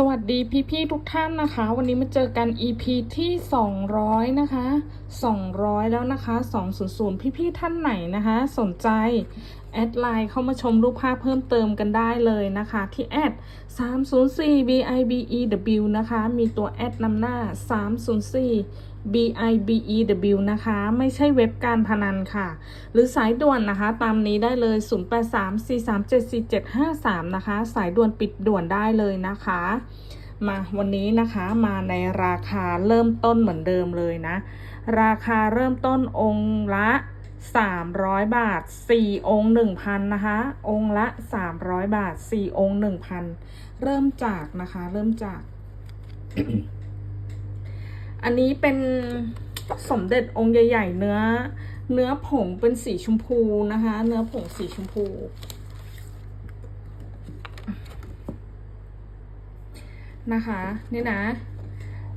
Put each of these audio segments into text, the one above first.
สวัสดีพี่ๆทุกท่านนะคะ วันนี้มาเจอกัน EP ที่ 200 นะคะ 200 แล้วนะคะ 200 พี่ๆท่านไหนนะคะ สนใจ อดไลน์เข้ามาชมรูปภาพเพิ่มเติมกันได้เลยนะคะ ที่แอด304 bibew นะคะ มีตัวแอดนำหน้า 304 bibew นะคะ ไม่ใช่เว็บการพนันค่ะ หรือสายด่วนนะคะ ตามนี้ได้เลย 0834374753 นะคะ สายด่วนปิดด่วนได้เลยนะคะ มาวันนี้นะคะมาในราคาเริ่มต้นเหมือนเดิมเลยนะ ราคาเริ่มต้นองค์ละ 300บาท4องค์1,000นะคะ องค์ละ300บาท4องค์1,000เริ่มจากนะคะ เริ่มจาก อันนี้เป็นสมเด็จองค์ใหญ่ ๆ เนื้อ เนื้อผงเป็นสีชมพูนะคะ เนื้อผงสีชมพู นะคะ นี่นะ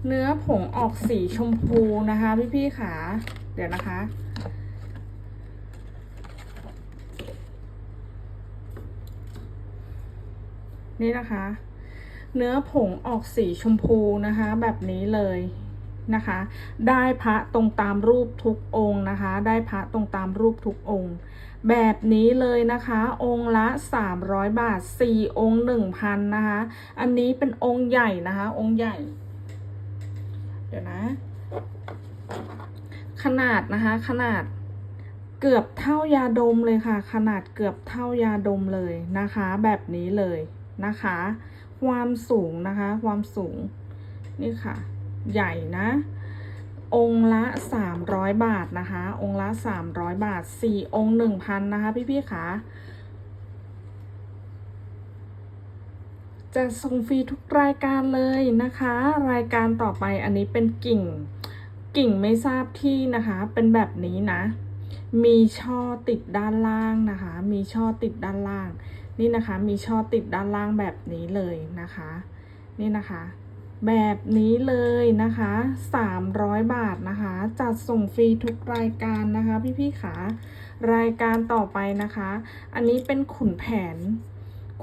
เนื้อผงออกสีชมพูนะคะ พี่ๆค่ะ เดี๋ยวนะคะ นี่นะคะ เนื้อผงออกสีชมพูนะคะ แบบนี้เลยนะคะ ได้พระตรงตามรูปทุกองค์นะคะ ได้พระตรงตามรูปทุกองค์ แบบนี้เลยนะคะ องค์ละ 300 บาท 4 องค์ 1,000 นะคะ อันนี้เป็นองค์ใหญ่นะคะ องค์ใหญ่ เดี๋ยวนะ ขนาดนะคะ ขนาดเกือบเท่ายาดมเลยค่ะ ขนาดเกือบเท่ายาดมเลยนะคะ แบบนี้เลย นะคะ ความสูงนะคะ ความสูง นี่ค่ะ ใหญ่นะ องค์ละ 300 บาทนะคะ องค์ละ 300 บาท 4 องค์ 1,000 นะคะ พี่ๆค่ะจะส่งฟรีทุกรายการเลยนะคะ รายการต่อไปอันนี้เป็นกิ่ง กิ่งไม่ทราบที่นะคะ เป็นแบบนี้นะ มีช่อติดด้านล่างนะคะ มีช่อติดด้านล่าง นี่นะคะมีช่อติดด้านล่างแบบนี้เลยนะคะ นี่นะคะ แบบนี้เลยนะคะ 300 บาทนะคะ จัดส่งฟรีทุกรายการนะคะพี่ๆขารายการต่อไปนะคะ อันนี้เป็นขุนแผน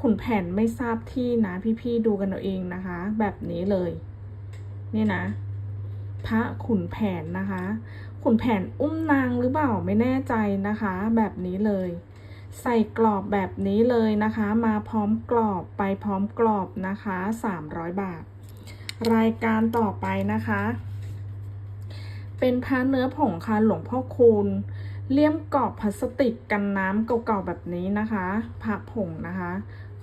ขุนแผนไม่ทราบที่นะพี่ๆดูกันเอาเองนะคะ แบบนี้เลย นี่นะ พระขุนแผนนะคะ ขุนแผนอุ้มนางหรือเปล่าไม่แน่ใจนะคะ แบบนี้เลย ใส่กรอบแบบนี้เลยนะคะ มาพร้อมกรอบไปพร้อมกรอบนะคะ 300 บาท รายการต่อไปนะคะ เป็นพระเนื้อผงค่ะหลวงพ่อคูณเลี่ยมกรอบพลาสติกกันน้ำเก่าๆแบบนี้นะคะพระผงนะคะ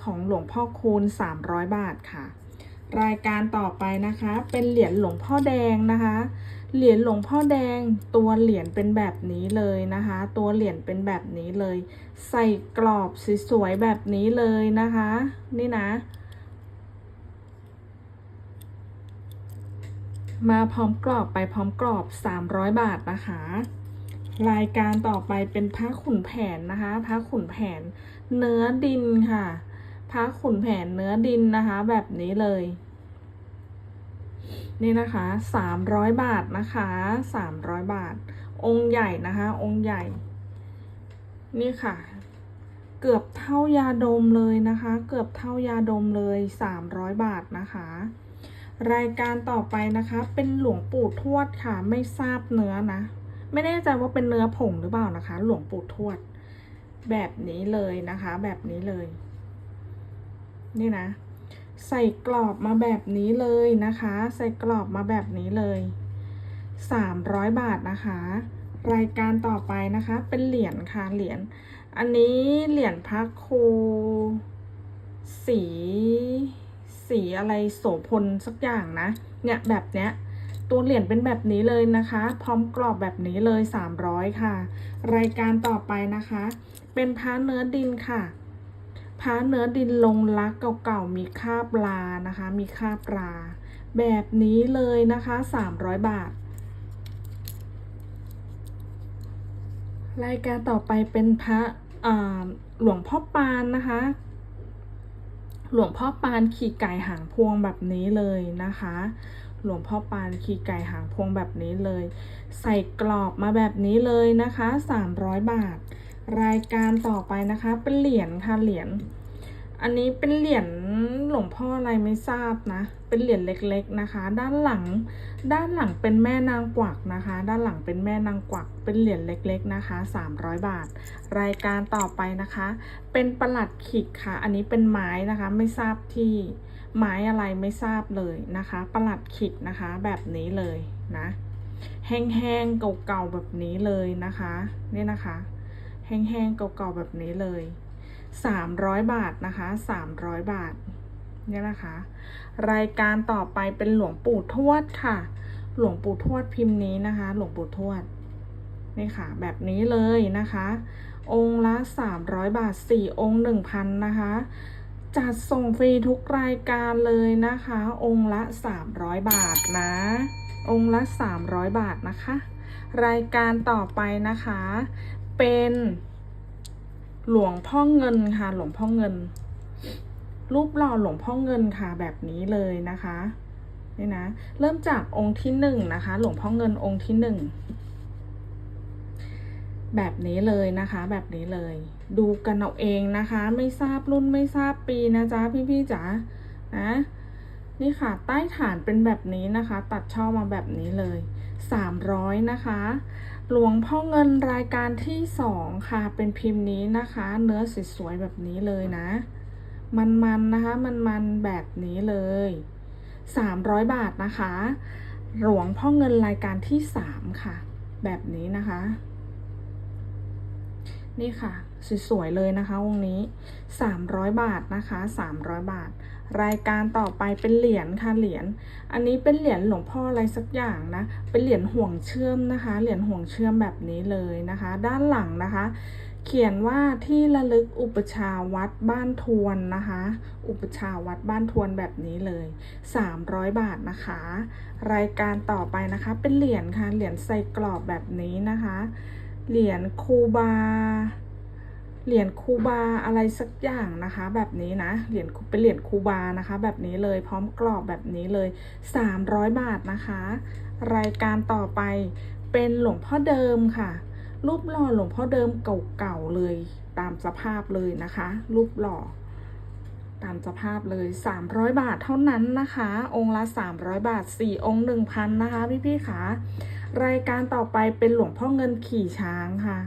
ของหลวงพ่อคูณ 300 บาทค่ะ รายการต่อไปนะคะ เป็นเหรียญหลวงพ่อแดงนะคะ เหรียญหลวงพ่อแดง ตัวเหรียญเป็นแบบนี้เลยนะคะ ตัวเหรียญเป็นแบบนี้เลย ใส่กรอบสวยๆแบบนี้เลยนะคะ นี่นะ มาพร้อมกรอบไปพร้อมกรอบ 300 บาทนะคะ รายการต่อไปเป็นพระขุนแผนนะคะ พระขุนแผน เนื้อดินค่ะ พระขุนแผนเนื้อดินนะคะ แบบนี้เลย นี่นะคะ300บาทนะคะ300บาท องค์ใหญ่นะคะ องค์ใหญ่ นี่ค่ะ เกือบเท่ายาดมเลยนะคะ เกือบเท่ายาดมเลย300บาทนะคะรายการต่อไปนะคะ เป็นหลวงปู่ทวดค่ะ ไม่ทราบเนื้อนะ ไม่แน่ใจว่าเป็นเนื้อผงหรือเปล่านะคะ หลวงปู่ทวด แบบนี้เลยนะคะ แบบนี้เลย นี่นะ ใส่กรอบมาแบบนี้เลยนะคะ ใส่กรอบมาแบบนี้เลย 300 บาทนะคะ รายการต่อไปนะคะ เป็นเหรียญค่ะเหรียญอันนี้เหรียญพระครูสีสีอะไรโสพลสักอย่างนะ เนี่ยแบบเนี้ยตัวเหรียญเป็นแบบนี้เลยนะคะ พร้อมกรอบแบบนี้เลย 300 ค่ะ รายการต่อไปนะคะ เป็นพระเนื้อดินค่ะ พระเนื้อดินลงรักเก่าๆมีคาบลานะคะ มีคาบลา แบบนี้เลยนะคะ 300 บาท รายการต่อไปเป็นพระหลวงพ่อปานนะคะ หลวงพ่อปานขี่ไก่หางพวงแบบนี้เลยนะคะ หลวงพ่อปานขี่ไก่หางพวงแบบนี้เลย ใส่กรอบมาแบบนี้เลยนะคะ 300 บาทรายการต่อไปนะคะ เป็นเหรียญค่ะเหรียญ อันนี้เป็นเหรียญหลวงพ่ออะไรไม่ทราบนะ เป็นเหรียญเล็กๆนะคะ ด้านหลัง ด้านหลังเป็นแม่นางกวักนะคะ ด้านหลังเป็นแม่นางกวัก เป็นเหรียญเล็กๆนะคะ 300 บาท รายการต่อไปนะคะ เป็นประหลัดขิกค่ะ อันนี้เป็นไม้นะคะ ไม่ทราบที่ไม้อะไรไม่ทราบเลยนะคะ ประหลัดขิกนะคะ แบบนี้เลยนะ แห้งๆเก่าๆแบบนี้เลยนะคะ นี่นะคะ แห้งๆเก่าๆแบบนี้เลย 300 บาทนะคะ 300 บาทเนี่ยนะคะ รายการต่อไปเป็นหลวงปู่ทวดค่ะ หลวงปู่ทวดพิมพ์นี้นะคะ หลวงปู่ทวดนี่ค่ะ แบบนี้เลยนะคะ องค์ละ 300 บาท 4 องค์ 1,000 นะคะ จัดส่งฟรีทุกรายการเลยนะคะ องค์ละ 300 บาทนะ องค์ละ 300 บาทนะคะ รายการต่อไปนะคะ เป็น หลวงพ่อเงินค่ะ หลวงพ่อเงิน รูปหล่อหลวงพ่อเงินค่ะแบบนี้เลยนะคะนี่นะ เริ่มจากองค์ที่หนึ่งนะคะ หลวงพ่อเงินองค์ที่หนึ่งแบบนี้เลยนะคะ แบบนี้เลย ดูกันเอาเองนะคะ ไม่ทราบรุ่นไม่ทราบปีนะจ๊ะพี่ๆจ๋านะนี่ค่ะ ใต้ฐานเป็นแบบนี้นะคะ ตัดช่อมาแบบนี้เลย 300 นะคะ หลวงพ่อเงินรายการที่สองค่ะ เป็นพิมพ์นี้นะคะ เนื้อสวยๆแบบนี้เลยนะ มันๆนนะคะ มันๆแบบนี้เลย 300 บาทนะคะ หลวงพ่อเงินรายการที่สามค่ะ แบบนี้นะคะ นี่ค่ะ สวยๆเลยนะคะวงนี้ 300 บาทนะคะ 300 บาท รายการต่อไปเป็นเหรียญค่ะเหรียญ อันนี้เป็นเหรียญหลวงพ่ออะไรสักอย่างนะ เป็นเหรียญห่วงเชื่อมนะคะ เหรียญห่วงเชื่อมแบบนี้เลยนะคะ ด้านหลังนะคะ เขียนว่าที่ระลึกอุปชาวัดบ้านทวนนะคะ อุปชาวัดบ้านทวนแบบนี้เลย 300 บาทนะคะ รายการต่อไปนะคะ เป็นเหรียญค่ะเหรียญใส่กรอบแบบนี้นะคะ เหรียญคูบา เหรียญคูบาอะไรสักอย่างนะคะ แบบนี้นะ เหรียญเป็นเหรียญคูบานะคะ แบบนี้เลยพร้อมกรอบแบบนี้เลย 300 บาทนะคะ รายการต่อไปเป็นหลวงพ่อเดิมค่ะ รูปหล่อหลวงพ่อเดิมเก่าๆเลยตามสภาพเลยนะคะ รูปหล่อ ตามสภาพเลย 300 บาทเท่านั้นนะคะ องค์ละ 300 บาท 4 องค์ 1,000 นะคะ พี่ๆค่ะรายการต่อไปเป็นหลวงพ่อเงินขี่ช้างค่ะ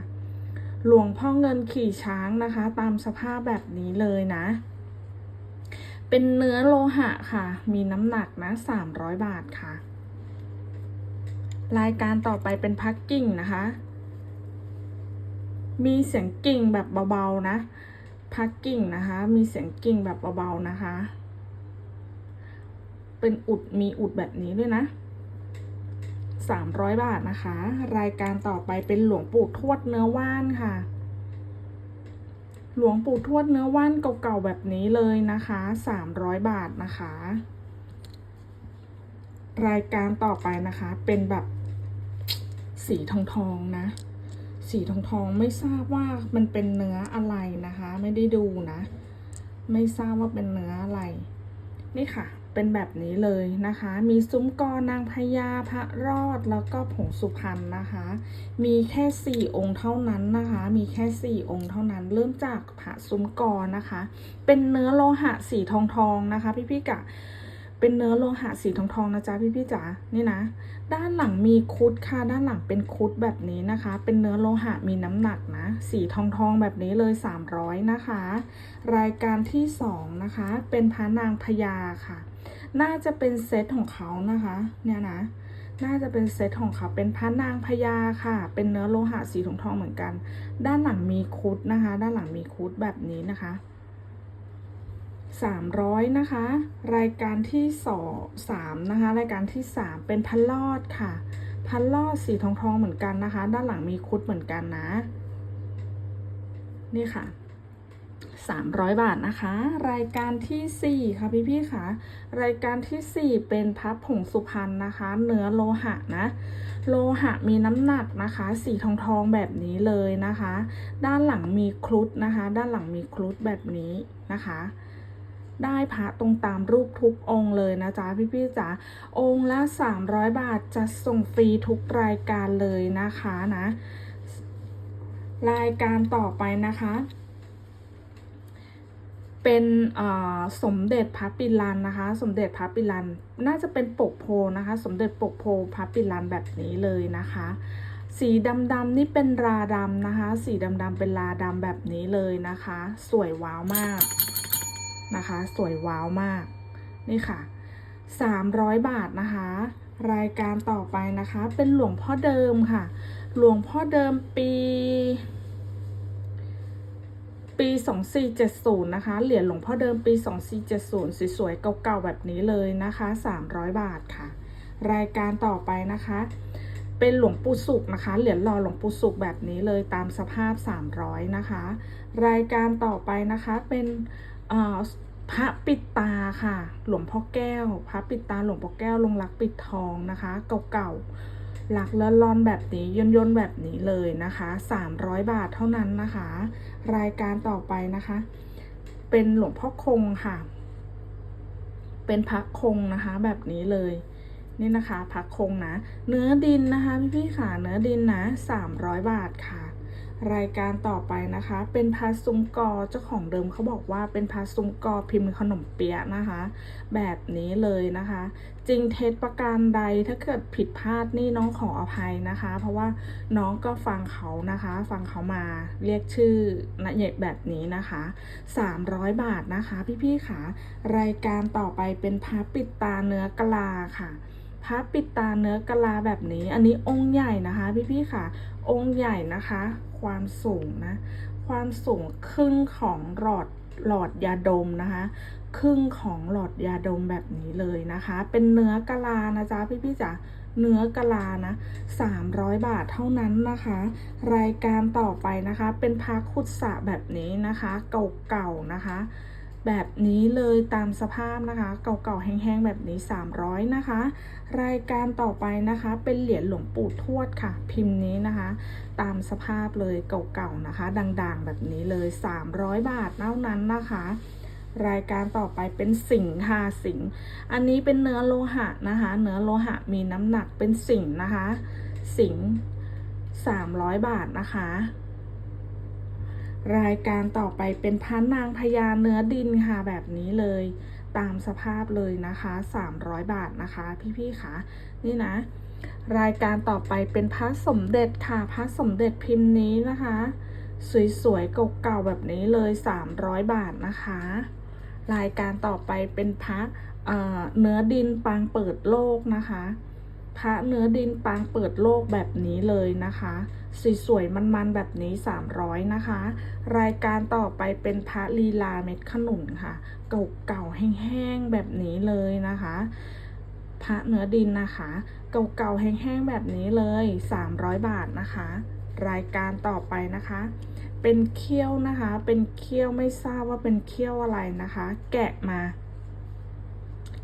หลวงพ่อเงินขี่ช้างนะคะ ตามสภาพแบบนี้เลยนะ เป็นเนื้อโลหะค่ะ มีน้ำหนักนะ300บาทค่ะ รายการต่อไปเป็นพักกิ่งนะคะ มีเสียงกิ่งแบบเบาๆนะ พักกิ่งนะคะ มีเสียงกิ่งแบบเบาๆนะคะ เป็นอุดมีอุดแบบนี้ด้วยนะ 300 บาทนะคะ รายการต่อไปเป็นหลวงปู่ทวดเนื้อว่านค่ะ หลวงปู่ทวดเนื้อว่านเก่าๆแบบนี้เลยนะคะ 300 บาทนะคะ รายการต่อไปนะคะเป็นแบบสีทองทองนะ สีทองทองไม่ทราบว่ามันเป็นเนื้ออะไรนะคะ ไม่ได้ดูนะ ไม่ทราบว่าเป็นเนื้ออะไร นี่ค่ะ เป็นแบบนี้เลยนะคะ มีซุ้มกอนางพญาพระรอดแล้วก็ผงสุพรรณนะคะ มีแค่สี่องค์เท่านั้นนะคะ มีแค่สี่องค์เท่านั้น เริ่มจากพระซุ้มกอนะคะ เป็นเนื้อโลหะสีทองทองนะคะ พี่พี่กะเป็นเนื้อโลหะสีทองทองนะจ๊ะพี่พี่จ๋านี่นะ ด้านหลังมีคุดค่ะ ด้านหลังเป็นคุดแบบนี้นะคะ เป็นเนื้อโลหะมีน้ำหนักนะ สีทองทองแบบนี้เลย 300 นะคะ รายการที่สองนะคะ เป็นพระนางพญาค่ะ น่าจะเป็นเซตของเขานะคะ เนี่ยนะ น่าจะเป็นเซตของเขาเป็นพระนางพญาค่ะ เป็นเนื้อโลหะสีทองทองเหมือนกัน ด้านหลังมีคุดนะคะ ด้านหลังมีคุดแบบนี้นะคะ300นะคะ รายการที่สองสามนะคะ รายการที่ 3 เป็นพันลอดค่ะ พันลอดสีทองทองเหมือนกันนะคะ ด้านหลังมีคุดเหมือนกันนะ นี่ค่ะ 300 บาทนะคะ รายการทีสี่4 ค่ะพี่พี่ๆค่ะ รายการทีสี่ 4 เป็นพับผงสุพรรณนะคะ เนื้อโลหะนะ โลหะมีน้ำหนักนะคะ สีทองทองแบบนี้เลยนะคะ ด้านหลังมีครุฑนะคะ ด้านหลังมีครุฑแบบนี้นะคะได้พระตรงตามรูปทุกองค์เลยนะจ๊ะพี่ๆจ๋าองค์ละ 300 บาทจะส่งฟรีทุกรายการเลยนะคะนะ รายการต่อไปนะคะ เป็นสมเด็จพระปิลันนะคะ สมเด็จพระปิลันน่าจะเป็นปกโพนะคะ สมเด็จปกโพพระปิลันแบบนี้เลยนะคะ สีดำๆนี่เป็นราดำนะคะ สีดำๆเป็นราดำแบบนี้เลยนะคะ สวยว้าวมากนะคะ สวยว้าวมากนี่ค่ะ 300 บาทนะคะ รายการต่อไปนะคะ เป็นหลวงพ่อเดิมค่ะ หลวงพ่อเดิมปี ปี 2470 นะคะ เหรียญหลวงพ่อเดิมปี 2470 สวยๆ เก่าๆ แบบนี้เลยนะคะ 300 บาทค่ะ รายการต่อไปนะคะ เป็นหลวงปู่สุกนะคะ เหรียญรอหลวงปู่สุกแบบนี้เลยตามสภาพ 300 นะคะ รายการต่อไปนะคะเป็นพระปิดตาค่ะ หลวงพ่อแก้ว พระปิดตาหลวงพ่อแก้วลงรักปิดทองนะคะ เก่าๆ หลักละลอนแบบนี้ย่นย่นๆแบบนี้เลยนะคะ 300 บาทเท่านั้นนะคะ รายการต่อไปนะคะ เป็นหลวงพ่อคงค่ะ เป็นพักคงนะคะ แบบนี้เลยนี่นะคะพักคงนะ เนื้อดินนะคะพี่พี่ๆค่ะเนื้อดินนะ 300 บาทค่ะ รายการต่อไปนะคะ เป็นพาซุมกอเจ้าของเดิมเขาบอกว่าเป็นพาซุมกอพิมพ์ขนมเปี๊ยะนะคะ แบบนี้เลยนะคะ จริงเท็จประการใดถ้าเกิดผิดพลาดนี่น้องขออภัยนะคะ เพราะว่าน้องก็ฟังเขานะคะ ฟังเขามาเรียกชื่อนะเยแบบนี้นะคะ 300 บาทนะคะ พี่ๆค่ะ รายการต่อไปเป็นพาปิดตาเนื้อกะลาค่ะ พระปิดตาเนื้อกะลาแบบนี้ อันนี้องค์ใหญ่นะคะ พี่ๆค่ะ องค์ใหญ่นะคะ ความสูงนะ ความสูงครึ่งของหลอดหลอดยาดมนะคะ ครึ่งของหลอดยาดมแบบนี้เลยนะคะ เป็นเนื้อกะลานะจ๊ะพี่ๆจ๋าเนื้อกะลานะ300 บาทเท่านั้นนะคะ รายการต่อไปนะคะ เป็นพระขุดสะแบบนี้นะคะ เก่าๆนะคะ แบบนี้เลยตามสภาพนะคะ เก่าๆแห้งๆแบบนี้ 300 นะคะ รายการต่อไปนะคะเป็นเหรียญหลวงปู่ทวดค่ะ พิมพ์นี้นะคะ ตามสภาพเลยเก่าๆนะคะด่างๆ แบบนี้เลย 300 บาทเท่านั้นนะคะรายการต่อไปเป็นสิงห์ค่ะสิงห์อันนี้เป็นเนื้อโลหะนะคะ เนื้อโลหะมีน้ำหนักเป็นสิงห์นะคะ สิงห์300 บาทนะคะ รายการต่อไปเป็นพระนางพญาเนื้อดินค่ะแบบนี้เลย ตามสภาพเลยนะคะ 300 บาทนะคะ พี่ๆค่ะนี่นะ รายการต่อไปเป็นพระสมเด็จค่ะพระสมเด็จพิมพ์นี้นะคะ สวยๆเก่าๆแบบนี้เลย 300 บาทนะคะ รายการต่อไปเป็นพระเเนื้อดินปางเปิดโลกนะคะ พระเนื้อดินปางเปิดโลกแบบนี้เลยนะคะ สวยๆมันๆแบบนี้ 300 นะคะ รายการต่อไปเป็นพระลีลาเม็ดขนุนค่ะ เก่าๆแห้งๆแบบนี้เลยนะคะพระเนื้อดินนะคะ เก่าๆแห้งๆแบบนี้เลย 300 บาทนะคะ รายการต่อไปนะคะ เป็นเขี้ยวนะคะ เป็นเขี้ยวไม่ทราบว่าเป็นเขี้ยวอะไรนะคะ แกะมา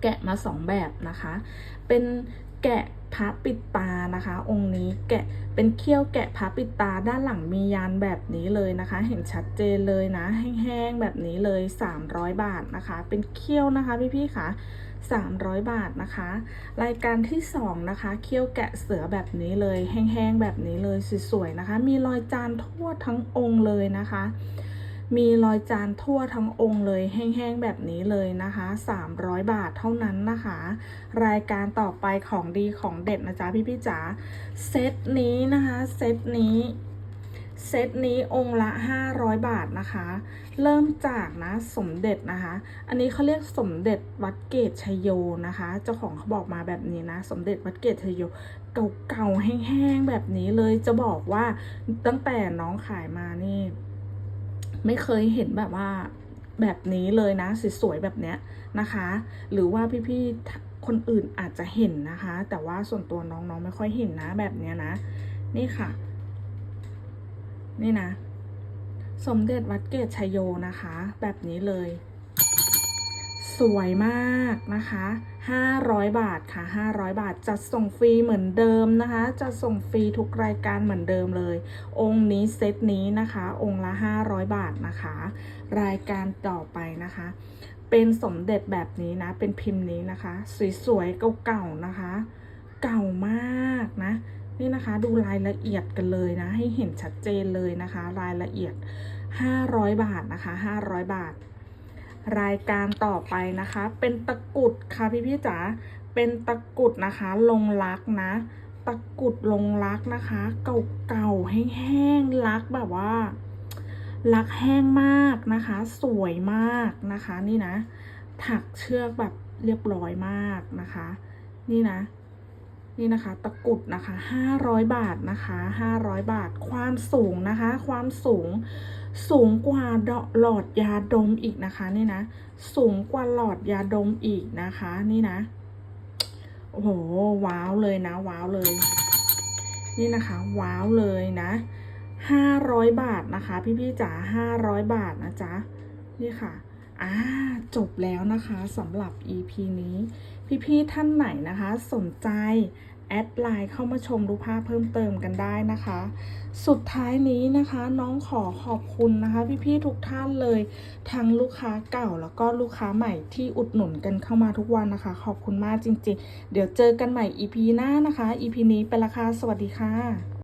แกะมาสองแบบนะคะ เป็น แกะพระปิดตานะคะ องค์นี้แกะเป็นเขี้ยวแกะพระปิดตาด้านหลังมียานแบบนี้เลยนะคะ เห็นชัดเจนเลยนะ แห้งๆแบบนี้เลย 300 บาทนะคะ เป็นเขี้ยวนะคะพี่ๆค่ะ300 บาทนะคะ รายการที่ 2 นะคะเขี้ยวแกะเสือแบบนี้เลย แห้งๆ แบบนี้เลย สวยๆ นะคะ มีรอยจานทั่วทั้งองค์เลยนะคะ มีรอยจานทั่วทั้งองค์เลยแห้งๆแบบนี้เลยนะคะ 300 บาทเท่านั้นนะคะ รายการต่อไปของดีของเด็ดนะจ๊ะพี่พี่ๆจ๋าเซตนี้นะคะเซตนี้เซตนี้องค์ละ 500 บาทนะคะ เริ่มจากนะสมเด็จนะคะ อันนี้เขาเรียกสมเด็จวัดเกตชยโยนะคะ เจ้าของเขาบอกมาแบบนี้นะ สมเด็จวัดเกตชยโยเก่าๆแห้งๆแบบนี้เลยจะบอกว่าตั้งแต่น้องขายมานี่ ไม่เคยเห็นแบบว่าแบบนี้เลยนะสวยๆแบบเนี้ยนะคะ หรือว่าพี่ๆคนอื่นอาจจะเห็นนะคะ แต่ว่าส่วนตัวน้องๆไม่ค่อยเห็นนะแบบเนี้ยนะ นี่ค่ะ นี่นะ สมเด็จวัดเกตชัยโยนะคะ แบบนี้เลย สวยมากนะคะ 500 บาทค่ะ 500 บาทจัดส่งฟรีเหมือนเดิมนะคะจัดส่งฟรีทุกรายการเหมือนเดิมเลย องค์นี้เซตนี้นะคะ องค์ละ 500 บาทนะคะ รายการต่อไปนะคะ เป็นสมเด็จแบบนี้นะ เป็นพิมพ์นี้นะคะ สวยๆเก่าๆนะคะ เก่ามากนะนี่นะคะดูรายละเอียดกันเลยนะ ให้เห็นชัดเจนเลยนะคะ รายละเอียด 500 บาทนะคะ 500 บาท รายการต่อไปนะคะ เป็นตะกุดค่ะพี่พี่จ๋าเป็นตะกุดนะคะ ลงรักนะ ตะกุดลงรักนะคะ เก่าๆแห้งๆรักแบบว่ารักแห้งมากนะคะ สวยมากนะคะ นี่นะ ถักเชือกแบบเรียบร้อยมากนะคะ นี่นะ นี่นะคะ ตะกุดนะคะ500บาทนะคะ500บาท ความสูงนะคะ ความสูง สูงกว่าดหลอดยาดมอีกนะคะนี่นะ สูงกว่าหลอดยาดมอีกนะคะ นี่นะ โอ้โห ว้าวเลยนะ ว้าวเลย นี่นะคะ ว้าวเลยนะ500บาทนะคะ พี่ๆจ๋า500บาทนะจ๊ะ นี่ค่ะอ่าจบแล้วนะคะสำหรับ EP นี้ พี่ๆท่านไหนนะคะ สนใจ แอดไลน์เข้ามาชมรูปภาพเพิ่มเติมกันได้นะคะ สุดท้ายนี้นะคะน้องขอขอบคุณนะคะ พี่ๆทุกท่านเลย ทั้งลูกค้าเก่าแล้วก็ลูกค้าใหม่ที่อุดหนุนกันเข้ามาทุกวันนะคะ ขอบคุณมากจริงๆ เดี๋ยวเจอกันใหม่ EP หน้านะคะ EP นี้ไปละค่ะสวัสดีค่ะ